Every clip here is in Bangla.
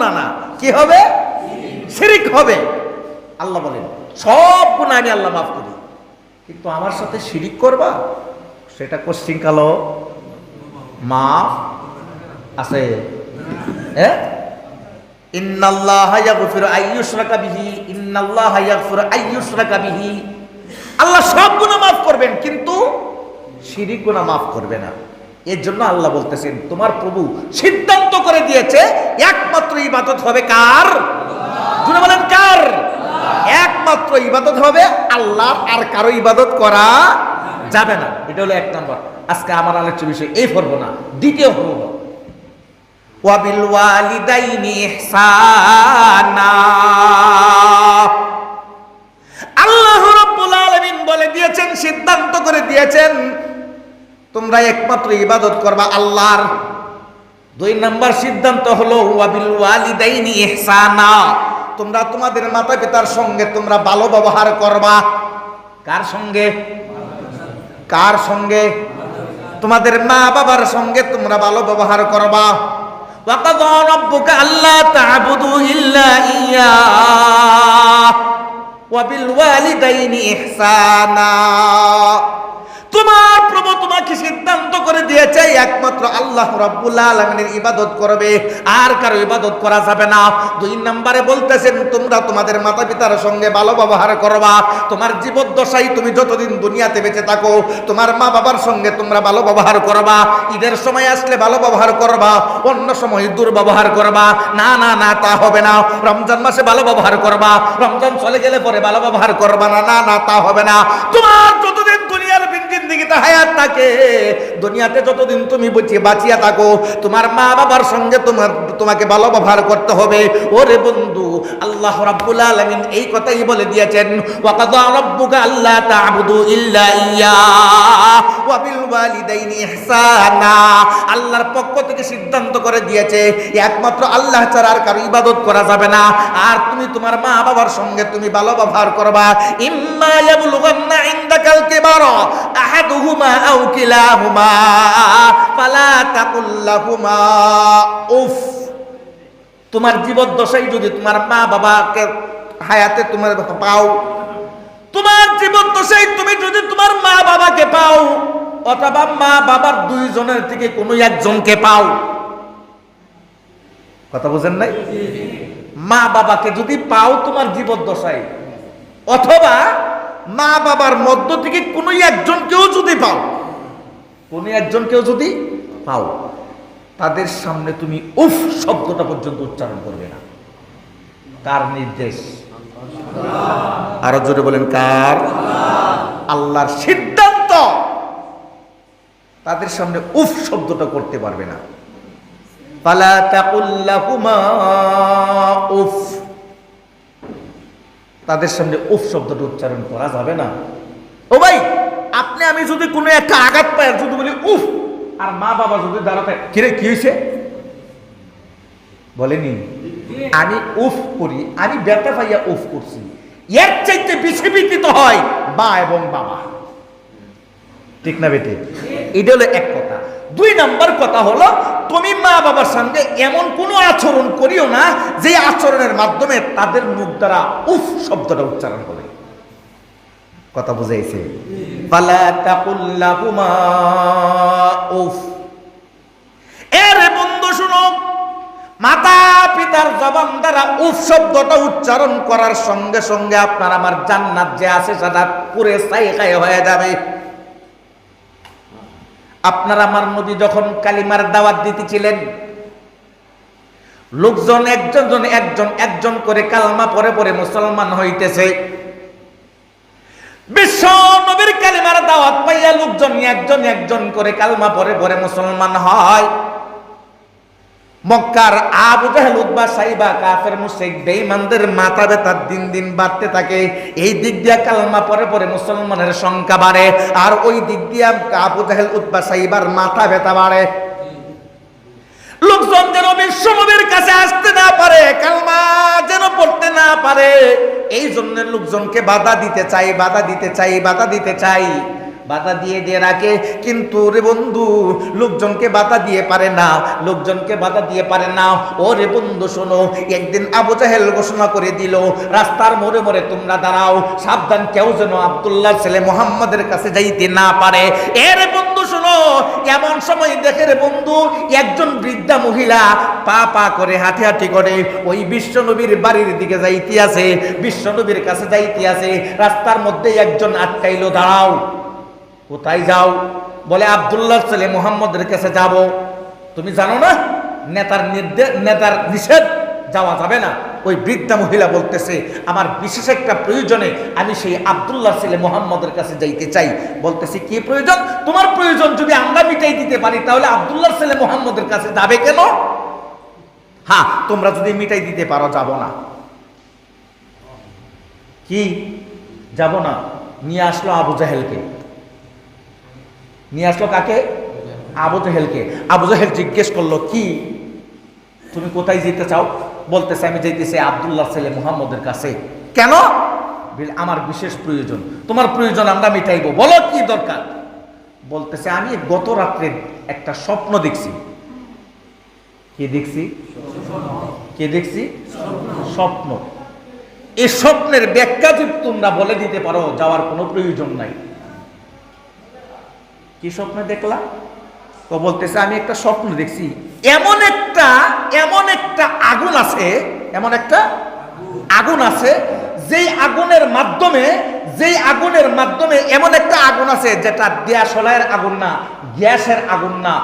না কি হবে? শিরিক হবে। আল্লাহ বলেন, সব গুণা আমি আল্লাহ মাফ করি। কিন্তু আমার সাথে করবা? সেটা কোশ্চিন কালো। আছে। আল্লাহ সব গুনাহ মাফ করবেন, কিন্তু শিরিক গুনাহ মাফ করবে না। এর জন্য আল্লাহ বলতেছেন, তোমার প্রভু সিদ্ধান্ত করে দিয়েছে, একমাত্র ইবাদত হবে কার? বলেন, কার? একমাত্র ইবাদত হবে আল্লাহ আর কারও ইবাদত করা যাবে না। এটা হলো এক নম্বর। আজকে আমার আলোচ্য বিষয়, এই পর্ব না, দ্বিতীয় পর্ব। ওয়াবিল ওয়ালিদাইনি আল্লাহ রাব্বুল বলে দিয়েছেন, সিদ্ধান্ত করে দিয়েছেন তোমরা একমাত্র ইবাদত করবা আল্লাহর দুই নাম্বার সিদ্ধান্ত হলো ওয়াবিল ওয়ালিদাইনি ইহসানা তোমরা তোমাদের মাতা পিতার সঙ্গে তোমরা ভালো ব্যবহার করবা কার সঙ্গে কার সঙ্গে তোমাদের মা বাবার সঙ্গে তোমরা ভালো ব্যবহার করবা وقضى ربك ألا تعبدوا إلا إياه وبالوالدين إحسانا তোমার প্রভু তোমাকে সিদ্ধান্ত করে দিয়েছে, একমাত্র আল্লাহ রাব্বুল আলামিনের ইবাদত করবে। আর কারও ইবাদত করা যাবে না। দুই নম্বরে বলতেছেন, তোমরা তোমাদের মাতা পিতার সঙ্গে ভালো ব্যবহার করবা। তোমার জীবদ্দশায় তুমি যতদিন দুনিয়াতে বেঁচে থাকো, তোমার মা বাবার সঙ্গে তোমরা ভালো ব্যবহার করবা। ঈদের সময় আসলে ভালো ব্যবহার করবা, অন্য সময় দুর্ব্যবহার করবা। না না না, তা হবে না। রমজান মাসে ভালো ব্যবহার করবা। রমজান চলে গেলে পরে ভালো ব্যবহার করবা না না না, তা হবে না। তোমার হায়াত থাকে। দুনিয়াতে যতদিন তুমি বাঁচিয়া থাকো তোমার মা বাবার সঙ্গে তোমার তোমাকে ভালো ব্যবহার করতে হবে। ওরে বন্ধু, আল্লাহ রাব্বুল আলামিন এই কথাই বলে দিয়েছেন, ওয়াকাদা রাব্বুকা আল্লা তা'বুদু ইল্লা ইয়া। ওয়া বিল ওয়ালিদাইনি ইহসানা। আল্লাহর পক্ষ থেকে সিদ্ধান্ত করে দিয়েছে, একমাত্র আল্লাহ ছাড়া আর কারও ইবাদত করা যাবে না। আর তুমি তোমার মা বাবার সঙ্গে তুমি ভালো ব্যবহার করবা। ইম্মা ইয়াবলুগান্না ইনদাকাল কিবারা আহাদুহুমা আও কিলাহুমা, ফালা তাকুল লাহুমা। উফ! তোমার জীবদ্দশায় যদি তোমার মা বাবাকে হায়াতে তোমার পাও, তোমার জীবদ্দশায় তুমি যদি তোমার মা বাবাকে পাও, অথবা মা বাবার দুইজনের থেকে কোনো একজনকে পাও। কথা বুঝেন নাই? মা বাবাকে যদি পাও তোমার জীবদ্দশায়, অথবা মা বাবার মধ্য থেকে কোনো একজনকেও যদি পাও, কোনো একজনকেও যদি পাও। তাদের সামনে তুমি উফ শব্দটা পর্যন্ত উচ্চারণ করবে না। কার নির্দেশ? আরও জোরে বলেন, কার? আল্লাহর সিদ্ধান্ত। তাদের সামনে উফ শব্দটা করতে পারবে না। উফ। তাদের সামনে উফ শব্দটা উচ্চারণ করা যাবে না। ও ভাই, আপনি আমি যদি কোনো একটা আঘাত পাই যদি বলি উফ আর মা বাবা যদি দাঁড়াতে, কিরে, কি হয়েছে বলেনি। আমি উফ করি, আমি ব্যথা পাইয়া উফ করছি। এর চাইতে বেশি বিকৃত হয় মা এবং বাবা। ঠিক না বেটে? এটা হলো এক কথা। দুই নাম্বার কথা হলো, তুমি মা বাবার সঙ্গে এমন কোনো আচরণ করিও না যে আচরণের মাধ্যমে তাদের মুখ দ্বারা উফ শব্দটা উচ্চারণ করে। কথা বুঝাইছে। শুনো মাতা পিতার জবান দ্বারা উফ শব্দটা উচ্চারণ করার সঙ্গে সঙ্গে আপনার আমার জান্নাত যে আছে সেটা পুরে সাই খাই হয়ে যাবে। আপনার আমার নবী যখন কালিমার দাওয়াত দিতেছিলেন, লোকজন একজন জন একজন একজন করে কালমা পরে পরে মুসলমান হইতেছে। বিশ্ব নবীর কালিমার দাওয়াত পাইয়া লোকজন একজন একজন করে কালমা পরে পরে মুসলমান হয়। মক্কার আবু জাহেল উদ্বা সাইবা কাফের মুশরিক বেঈমানদের মাথা ব্যথা দিন দিন বাড়তে থাকে। এই দিক দিয়া কালমা পরে পরে মুসলমানের সংখ্যা বাড়ে, আর ওই দিক দিয়া আবু জাহেল উদ্বা সাইবার মাথা ব্যথা বাড়ে। লোকজন যেন বিশ্বনবীর কাছে আসতে না পারে, কালমা যেন পড়তে না পারে। এই জন্য লোকজনকে বাধা দিতে চাই, বাধা দিতে চাই, বাধা দিতে চাই। বাধা দিয়ে দিয়ে রাখে। কিন্তু রে বন্ধু, লোকজনকে বাধা দিয়ে পারে না, লোকজনকে বাধা দিয়ে পারে না। ও রে বন্ধু, শোনো, একদিন আবু জাহেল ঘোষণা করে দিল, রাস্তার মোড়ে মোড়ে তোমরা দাঁড়াও, সাবধান কেউ যেন আবদুল্লাহ ছেলে মোহাম্মদের কাছে যাইতে না পারে। এ রে বন্ধু, শোনো, এমন সময় দেখে রে বন্ধু, একজন বৃদ্ধা মহিলা পা পা করে হাঁটি হাঁটি করে ওই বিশ্বনবীর বাড়ির দিকে যাইতে আছে বিশ্বনবীর কাছে যাইতে আছে রাস্তার মধ্যে একজন আটকাইলো, দাঁড়াও। কোথায় যাও? বলে আব্দুল্লাহ ছেলে মোহাম্মদের কাছে যাব। তুমি জানো না? নেতার নির্দেশ নেতার নিষেধ যাওয়া যাবে না। ওই বৃদ্ধা মহিলা বলতেছে, আমার বিশেষ একটা প্রয়োজনে আমি সেই আবদুল্লাহ ছেলে মোহাম্মদের কাছে যাইতে চাই। বলতেছি, কি প্রয়োজন? তোমার প্রয়োজন যদি আমরা মিটাই দিতে পারি, তাহলে আব্দুল্লাহ ছেলে মোহাম্মদের কাছে যাবে কেন? হ্যাঁ তোমরা যদি মিটাই দিতে পারো, যাব না। কি? যাব না? নিয়ে আসলো আবু জাহেলকে। নিয়ে আসলো কাকে? আবু জাহেলকে। আবু জাহেল জিজ্ঞেস করল, কি? তুমি কোথায় যেতে চাও? বলতেছে, আমি যাইতেছি আব্দুল্লাহ ছেলে মুহাম্মদের কাছে। কেন? আমার বিশেষ প্রয়োজন। তোমার প্রয়োজন আমরা মিটাইবো। বলো, কি দরকার? বলতেছে, আমি গত রাত্রে একটা স্বপ্ন দেখছি। কি দেখছি? কে দেখছি? স্বপ্ন। এই স্বপ্নের ব্যাখ্যা যদি তোমরা বলে দিতে পারো, যাওয়ার কোনো প্রয়োজন নাই। কি স্বপ্ন দেখলাম? তো বলতেছে, আমি একটা স্বপ্ন দেখছি। এমন একটা এমন একটা আগুন আছে, এমন একটা আগুন আছে, যেই আগুনের মাধ্যমে, যেই আগুনের মাধ্যমে এমন একটা আগুন আছে যেটা দেয়াশলাইয়ের আগুন না, গ্যাসের আগুন না।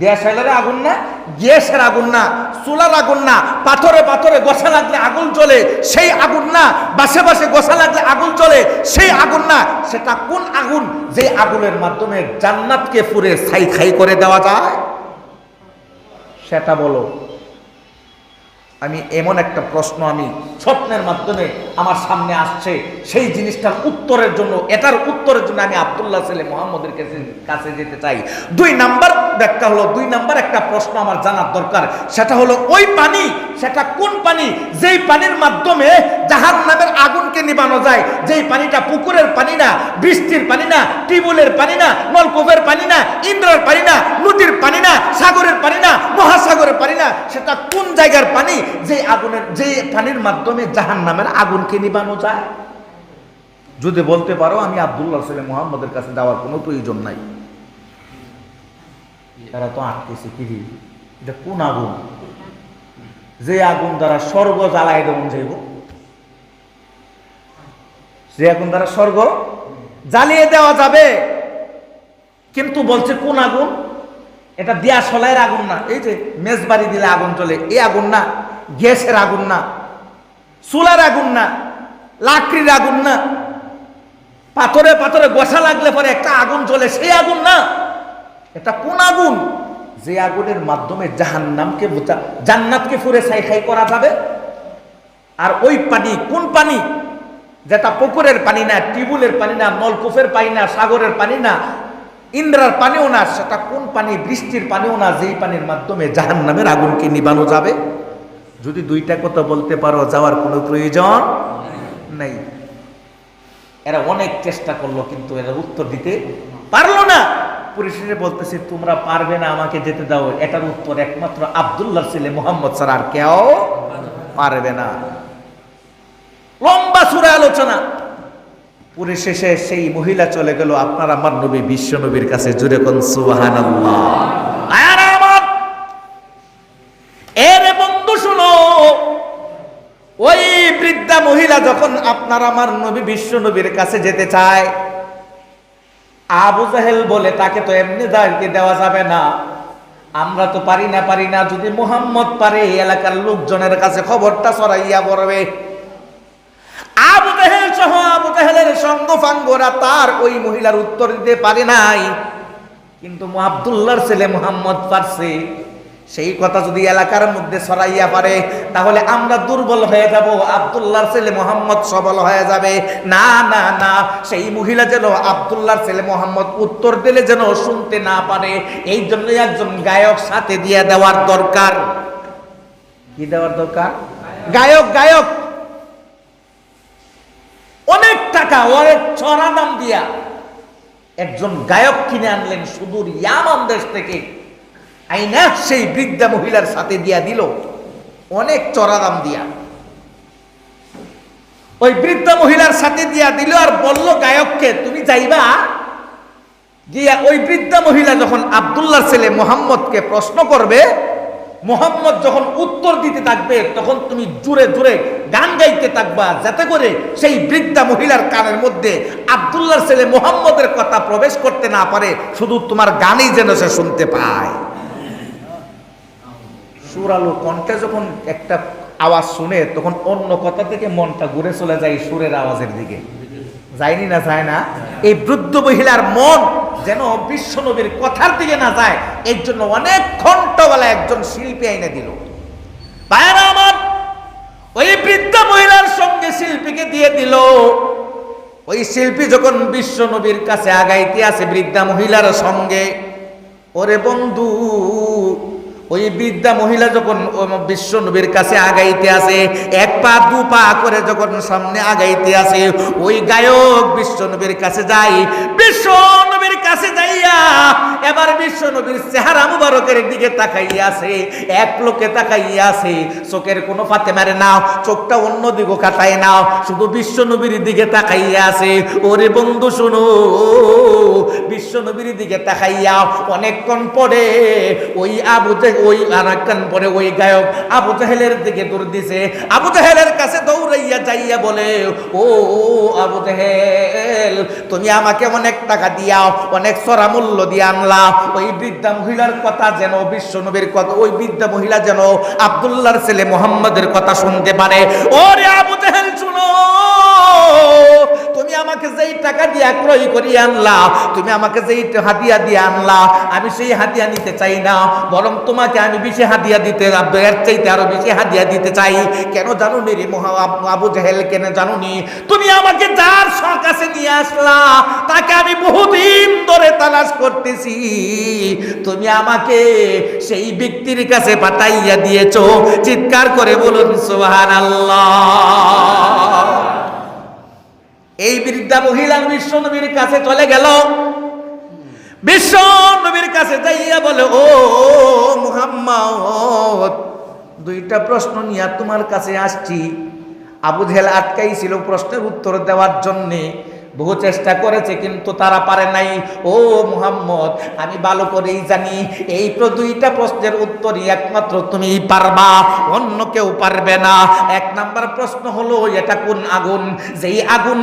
দেয়াশাইলের আগুন না, গ্যাসের আগুন না, চুলার আগুন না, পাথরে পাথরে গোসা লাগলে আগুন জ্বলে, সেই আগুন না, বাসে বাসে গোসা লাগলে আগুন জ্বলে, সেই আগুন না, সেটা কোন আগুন যে আগুনের মাধ্যমে জান্নাতকে পুরে ছাই খাই করে দেওয়া যায়? সেটা বলো। আমি এমন একটা প্রশ্ন আমি স্বপ্নের মাধ্যমে আমার সামনে আসছে, সেই জিনিসটার উত্তরের জন্য, এটার উত্তরের জন্য আমি আব্দুল্লাহ ছেলে মোহাম্মদের কাছে যেতে চাই। দুই নাম্বার ব্যাখ্যা হলো, দুই নাম্বার একটা প্রশ্ন আমার জানার দরকার। সেটা হলো, ওই পানি, সেটা কোন পানি? যেই পানির মাধ্যমে জাহান নামের আগুনকে নিবানো যায়। যেই পানিটা পুকুরের পানি না, বৃষ্টির পানি না, টিউবওয়েলের পানি না, নলকূপের পানি না, ইন্দ্রের পানি না, নদীর পানি না, সাগরের পানি না, মহাসাগরের পানি না, সেটা কোন জায়গার পানি? যে আগুনের যে পানির মাধ্যমে জাহান নামের আগুনকে নিবানো যায়। যদি বলতে পারো, আমি আব্দুল্লাহ ছেলে মোহাম্মদের কাছে যাওয়ার কোনো প্রয়োজন নাই। তারা তো আটকেছে কি এটা কোন আগুন? যে আগুন দ্বারা স্বর্গ জ্বালায় দেবন যাইব। যে আগুন দ্বারা স্বর্গ জ্বালিয়ে দেওয়া যাবে, কিন্তু বলছে কোন আগুন? এটা দেয়া সলাইয়ের আগুন না। এই যে মেজবাড়ি দিলে আগুন চলে, এই আগুন না, গ্যাসের আগুন না। চুলার আগুন না, লাকড়ির আগুন না। পাথরে পাথরে গোসা লাগলে পরে একটা আগুন জ্বলে, সেই আগুন না। এটা কোন আগুন? যে আগুনের মাধ্যমে জাহান্নামকে বোঝা- জান্নাতকে ফুরে ছাই খাই করা যাবে। আর ওই পানি, কোন পানি? যেটা পুকুরের পানি না, টিউবওয়েলের পানি না, নলকূপের পানি না, সাগরের পানি না, ইন্দ্রার পানিও না, সেটা কোন পানি, বৃষ্টির পানিও না, যেই পানির মাধ্যমে জাহান্নামের আগুনকে নিবানো যাবে? যদি দুইটা কথা বলতে পারো, যাওয়ার কোনো প্রয়োজন নেই। এরা অনেক চেষ্টা করল, কিন্তু এরা উত্তর দিতে পারল না। পরিশেষে বলতেছে, তোমরা পারবে না, আমাকে যেতে দাও। এটার উত্তর একমাত্র আব্দুল্লাহ ছেলে মোহাম্মদ স্যার আর কেউ পারবে না। লম্বা সুরে আলোচনা। পরিশেষে সেই মহিলা চলে গেল, আপনার আমার নবী, বিশ্ব নবীর কাছে। জুড়ে কোন আমার মহিলা যখন আপনার আমার নবী, বিশ্ব নবীর কাছে যেতে চায়, আবু জাহেল বলে, তাকে তো এমনি দাঁড়িয়ে দেওয়া যাবে না। আমরা তো পারি না পারি না। যদি মোহাম্মদ পারে, এই এলাকার লোকজনের কাছে খবরটা ছড়াইয়া পড়বে। আবু জাহেল সহ আবু জাহেলের সঙ্গ ফাঙ্গরা তার ওই মহিলার উত্তর দিতে পারে নাই। কিন্তু আব্দুল্লাহর ছেলে মোহাম্মদ পারছে। সেই কথা যদি এলাকার মধ্যে ছড়াইয়া পারে তাহলে আমরা দুর্বল হয়ে যাব, আব্দুল্লাহর ছেলে মোহাম্মদ সবল হয়ে যাবে। না না না, সেই মহিলা যেন আব্দুল্লাহর ছেলে মোহাম্মদ উত্তর দিলে যেন শুনতে না পারে, এই জন্য একজন গায়ক সাথে দিয়ে দেওয়ার দরকার। কি দেওয়ার দরকার? গায়ক গায়ক। অনেক টাকা, অনেক চড়া দাম দিয়া একজন গায়ক কিনে আনলেন সুদূর ইয়ামান দেশ থেকে। আইনা সেই বৃদ্ধা মহিলার সাথে দিয়া দিল। অনেক চড়া দাম দিয়া। ওই বৃদ্ধা মহিলার সাথে দিয়া দিল আর বলল, গায়ককে, তুমি যাইবা? গিয়া ওই বৃদ্ধা মহিলা যখন আবদুল্লাহ ছেলে মোহাম্মদকে প্রশ্ন করবে, মোহাম্মদ যখন উত্তর দিতে থাকবে, তখন তুমি জুড়ে জুড়ে গান গাইতে থাকবা, যাতে করে সেই বৃদ্ধা মহিলার কানের মধ্যে আবদুল্লাহর ছেলে মোহাম্মদের কথা প্রবেশ করতে না পারে, শুধু তোমার গানই যেন সে শুনতে পায়। সুরালো কণ্ঠে যখন একটা আওয়াজ শুনে, তখন অন্য কথা থেকে মনটা ঘুরে চলে যায় সুরের আওয়াজের দিকে। যায়নি না যায় না? এই বৃদ্ধ মহিলার মন যেন বিশ্বনবীর কথার দিকে না যায়, এর জন্য অনেক ঘন্টবেলা একজন শিল্পী আইনে দিল। আমার, ওই বৃদ্ধ মহিলার সঙ্গে শিল্পীকে দিয়ে দিল। ওই শিল্পী যখন বিশ্বনবীর কাছে আগাইতে আছে বৃদ্ধা মহিলার সঙ্গে, ওরে বন্ধু ওই বৃদ্ধা মহিলা যখন বিশ্ব নবীর কাছে আগাইতে আসে এক পা দু পা করে যখন সামনে আগাইতে আসে, ওই গায়ক বিশ্ব নবীর কাছে যাই বিশ্ব নবীর কাছে যাইয়া এবার বিশ্ব নবীর চেহারা মুবারকের দিকে তাকাইয়া আছে এক লোকে তাকাইয়া আছে চোখের কোনো ফাতে মারে না চোখটা অন্য দিকে কাটায় না শুধু বিশ্বনবীর দিকে তাকাইয়া আছে ওরে বন্ধু শুনো বিশ্ব নবীর দিকে তাকাইয়া অনেকক্ষণ পরে ওই আবু ওই আরেকক্ষণ পরে ওই গায়ক আবু জাহেলের দিকে দূর দিছে। আবু জাহেলের কাছে দৌড়াইয়া যাইয়া বলে, ও আবু জাহেল, তুমি আমাকে অনেক টাকা দিয়াও, অনেক সরা মূল্য দিয়ে আনলা। ওই বৃদ্ধা মহিলার কথা যেন, বিশ্ব নবীর কথা, ওই বৃদ্ধা মহিলা যেন আব্দুল্লাহর ছেলে মোহাম্মদের কথা শুনতে পারে। ওরে আবু জাহেল, শুনো তুমি আমাকে যেই টাকা দিয়ে ক্রয় করিয়ে আনলা, তুমি আমাকে যেই হাদিয়া দিয়ে আনলা, আমি সেই হাদিয়া নিতে চাই না। বরং তোমাকে আমি বেশি হাদিয়া দিতে এর চাইতে আরও বেশি হাদিয়া দিতে চাই। কেন জানো নি রে মহা আবু জাহেল, কেন জানো নি? তুমি আমাকে যার কাছে নিয়ে আসলা, তাকে আমি বহুদিন ধরে তালাশ করতেছি। তুমি আমাকে সেই ব্যক্তির কাছে পাঠাইয়া দিয়েছ, চিৎকার করে বলুন, সুবহানাল্লাহ। এই বৃদ্ধা মহিলা বিশ্ব নবীর কাছে চলে গেল। বিশ্ব নবীর কাছে যাইয়া বলে, ও মুহাম্মদ, দুইটা প্রশ্ন নিয়ে তোমার কাছে আসছি। আবু জেহেল আটকাই ছিল প্রশ্নের উত্তর দেওয়ার জন্যে। বহু চেষ্টা করেছে, কিন্তু তারা পারে নাই। ও মুহাম্মদ, আমি ভালো করেই জানি, এই দুইটা প্রশ্নের উত্তরই একমাত্র তুমি পারবা, অন্য কেউ পারবে না। এক নাম্বার প্রশ্ন হলো, এটা কোন আগুন? যেই আগুন,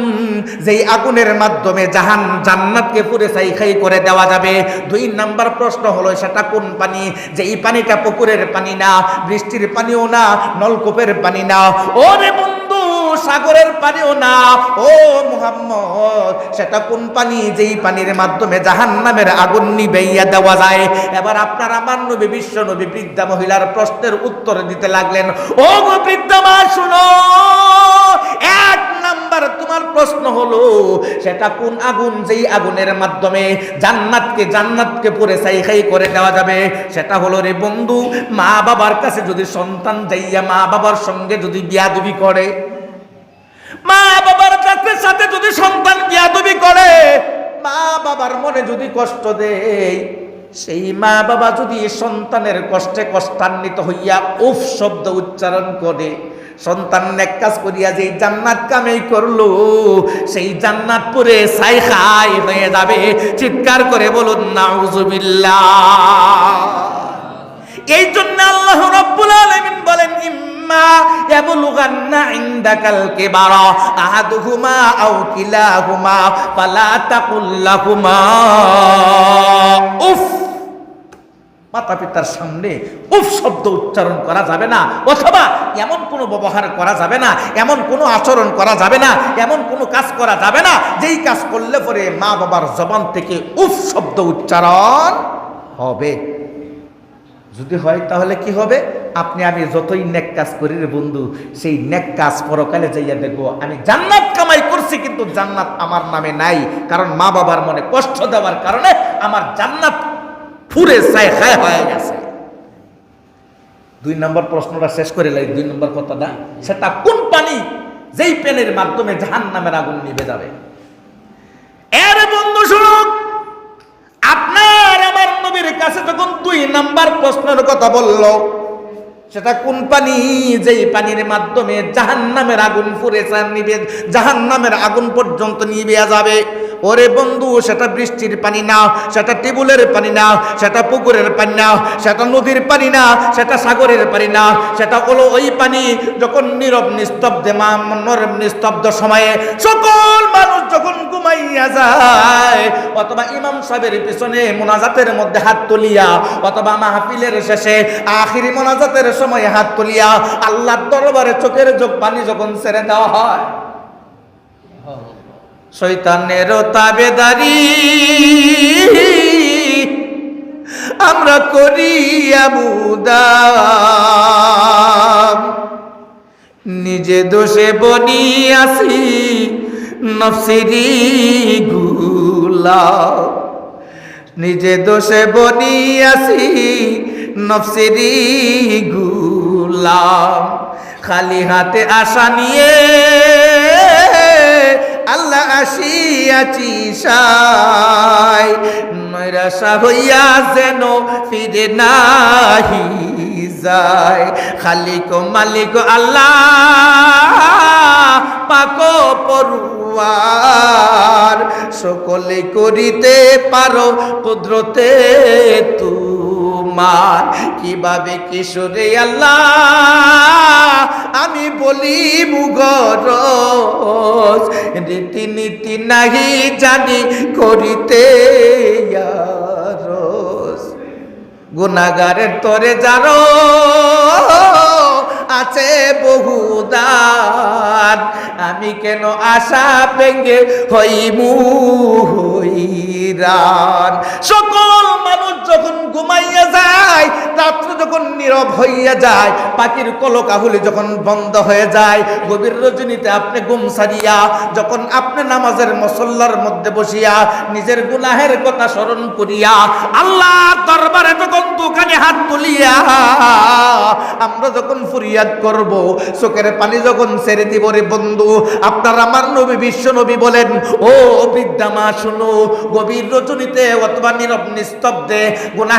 যেই আগুনের মাধ্যমে জাহান জান্নাতকে পুরে সাই খাই করে দেওয়া যাবে। দুই নাম্বার প্রশ্ন হলো, সেটা কোন পানি? যেই পানিটা পুকুরের পানি না, বৃষ্টির পানিও না, নলকূপের পানি না। ওরে সাগরের পানিও না। ও মুহাম্মদ, সেটা কোন পানি? যেই পানির মাধ্যমে জাহান নামের আগুন নিবেইয়া দেওয়া যায়। এবার আপনার আমার নবী, বিশ্ব নবী, বৃদ্ধা মহিলার প্রশ্নের উত্তর দিতে লাগলেন, ও বৃদ্ধা মা, শুনো, এক নাম্বার তোমার প্রশ্ন হলো, সেটা কোন আগুন? যেই আগুনের মাধ্যমে জান্নাতকে জান্নাতকে পুরে সাই খাই করে দেওয়া যাবে। সেটা হলো রে বন্ধু মা বাবার কাছে যদি সন্তান যাইয়া মা বাবার সঙ্গে যদি বিয়াদবি করে মা বাবার কাছে সাথে যদি সন্তান বিয়াদবি করে, মা বাবার মনে যদি কষ্ট দেয়, সেই মা বাবা যদি সন্তানের কষ্টে কষ্টান্বিত হইয়া উফ শব্দ উচ্চারণ করে, সন্তান নেক কাজ করিয়া যেই জান্নাত কামেই করল, সেই জান্নাত পুরে সাই খাই হয়ে যাবে। চিৎকার করে বলুন, নাউজুবিল্লাহ। এই জন্য আল্লাহ রাব্বুল আলামিন বলেন ইম্মা ইয়াবলুগান্না ইনদাকাল কিবারা। আহাদুহুমা আও কিলাহুমা, ফালা তাকুল লাহুমা উফ! মাতা পিতার সামনে উফ শব্দ উচ্চারণ করা যাবে না, অথবা এমন কোনো ব্যবহার করা যাবে না, এমন কোনো আচরণ করা যাবে না, এমন কোনো কাজ করা যাবে না, যেই কাজ করলে পরে মা বাবার জবান থেকে উফ শব্দ উচ্চারণ হবে। যদি হয় তাহলে কি হবে? আপনি, আমি যতই নেক কাজ করি রে বন্ধু, সেই নেক কাজ পরকালে যাইয়া দেখব। আমি জান্নাত কামাই করছি, কিন্তু জান্নাত আমার নামে নাই, কারণ মা বাবার মনে কষ্ট দেওয়ার কারণে আমার জান্নাত ফুরে চায় হায়, হয়ে গেছে দুই নম্বর প্রশ্নটা শেষ করে লাগে দুই নম্বর কথাটা। সেটা কোন পানি যেই পেনের মাধ্যমে জাহান নামের আগুন নিভে যাবে? এর বন্ধু শুনুক আপনার, আমার নবীর কাছে যখন দুই নাম্বার প্রশ্নের কথা বলল সেটা কোন পানি? যেই পানির মাধ্যমে জাহান্নামের আগুন ফুরে নিবে, জাহান্নামের আগুন পর্যন্ত নিবে যাবে। ওরে বন্ধু, সেটা বৃষ্টির পানি না, সেটা টেবুলের পানি না, সেটা পুকুরের পানি না, সেটা নদীর পানি না, সেটা সাগরের পানি না, সেটা হলো ওই পানি যখন নীরব নিস্তব্ধে, মা নরম নিস্তব্ধ সময়ে সকল মানুষ যখন ঘুমাইয়া যায়, অথবা ইমাম সাহেবের পিছনে মোনাজাতের মধ্যে হাত তুলিয়া, অথবা মাহফিলের শেষে আখিরি মোনাজাতের সময় হাত তুলিয়া আল্লাহর দরবারে চোখের চোখ পানি যখন ছেড়ে দেওয়া হয়। শৈতানের তাবেদারি আমরা করি মুদাম নিজে দোষে বনি আসি নফসিরি গুলা নিজে দোষে বনি আসি নফসিরি গুলা খালি হাতে আশা নিয়ে আল্লাহ আসিয়াছি সাই। নৈরাশা হইয়া যেন ফিরে নাহি যায়। খালিক মালিক আল্লাহ পাকো পড়ুয়ার সকলে করিতে পারো কুদরতে তোমার কীভাবে কিশোরে আল্লাহ? আমি বলি মুগরস রীতিনীতি নাহি জানি করিতে গুনাগারের তরে জানো আছে বহুদান আমি কেন আশা ভেঙ্গে হইমু হইরান? সকল মানুষ যখন ঘুমাইয়া যায়, রাত্র যখন নীরব হইয়া যায়, পাখির কলকাহুলি যখন বন্ধ হয়ে যায়, গভীর রজনীতে আপনি ঘুম সারিয়া যখন আপনি নামাজের মসল্লার মধ্যে বসিয়া, নিজের গুনাহের কথা স্মরণ করিয়া আল্লাহ দরবারে যখন দোকানে হাত তুলিয়া, আমরা যখন ফরিয়াদ করব, চোখের পানি যখন ছেড়ে দিব রে বন্ধু, আপনার আমার নবী, বিশ্ব নবী বলেন, ও বৃদ্ধা মা, শুনো, গভীর রজনীতে অথবা নীরব নিস্তব্ধে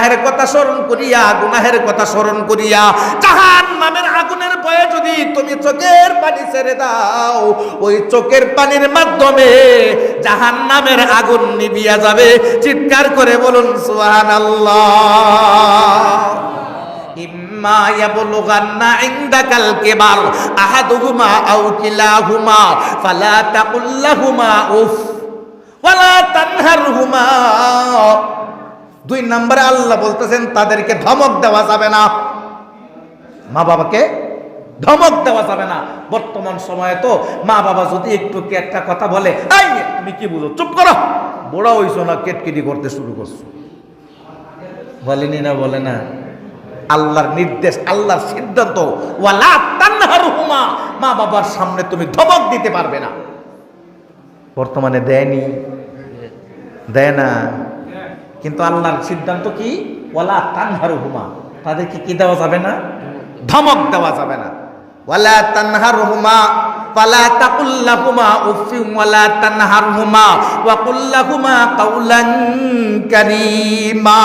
গুনাহের কথা স্মরণ করিয়া, গুনাহের কথা স্মরণ করিয়া, জাহান নামের আগুনের ভয়ে যদি তুমি চোখের পানি ছেড়ে দাও, ওই চোখের পানির মাধ্যমে জাহান নামের আগুন নিবিয়া যাবে। চিৎকার করে বলুন সুহান ইম্মা আও কিলাহুমা, ফালা দুই নম্বরে আল্লাহ বলতেছেন তাদেরকে ধমক দেওয়া যাবে না। মা বাবাকে ধমক দেওয়া যাবে না। বর্তমান সময়ে তো মা বাবা যদি একটু একটা কথা বলে "এই মেয়ে, তুমি কি বুঝো? চুপ করো। বড় হইছো না কেটকেটি করতে শুরু করছ? বলেনি না বলে না। আল্লাহর নির্দেশ আল্লাহর সিদ্ধান্ত মা বাবার সামনে তুমি ধমক দিতে পারবে না। বর্তমানে দেয়নি। দেয় না। কিন্তু আল্লাহর সিদ্ধান্ত কি? ওয়ালা তানহারহুমা। তাদেরকে কি দেওয়া যাবে না? ধমক দেওয়া যাবে না। ওয়ালা তানহারহুমা, ফালা তাকুল্লাহুমা উফিম ওয়ালা তানহারহুমা, ওয়া কুল্লাহুমা কাউলান কারীমা।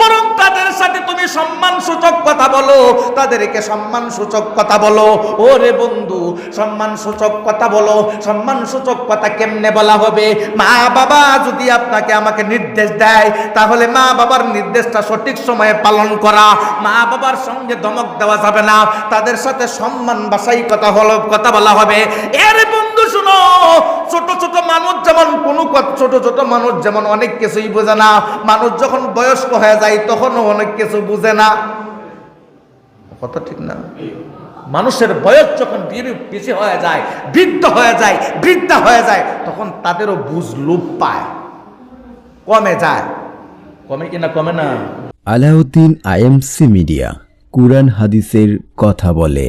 বরং তাদের সাথে তুমি সম্মান সূচক কথা বলো, তাদেরকে সম্মান সূচক কথা বলো। ওরে বন্ধু সম্মান সূচক কথা বলো সম্মান সূচক কথা কেমনে বলা হবে? মা বাবা যদি আপনাকে আমাকে নির্দেশ দেয়, তাহলে মা বাবার নির্দেশটা সঠিক সময়ে পালন করা। মা বাবার সঙ্গে ধমক দেওয়া যাবে না, তাদের সাথে সম্মান বাসাই কথা হলো, কথা বলা হবে। এর বন্ধু ছোট ছোট মানুষ যেমন কোনো ছোট ছোট মানুষ যেমন অনেক কিছুই বোঝে না, মানুষ যখন বয়স্ক হয়ে যায় তখনও অনেক কিছু বুঝে না। কথা ঠিক না? মানুষের বয়স যখন বেশি হয়ে যায়, বৃদ্ধ হয়ে যায়, বৃদ্ধা হয়ে যায়, তখন তাদেরও বুঝ লোপ পায়। কমে যায়। কমে কিনা কমে না? আলাউদ্দিন আইএমসি মিডিয়া, কুরআন হাদিসের কথা বলে।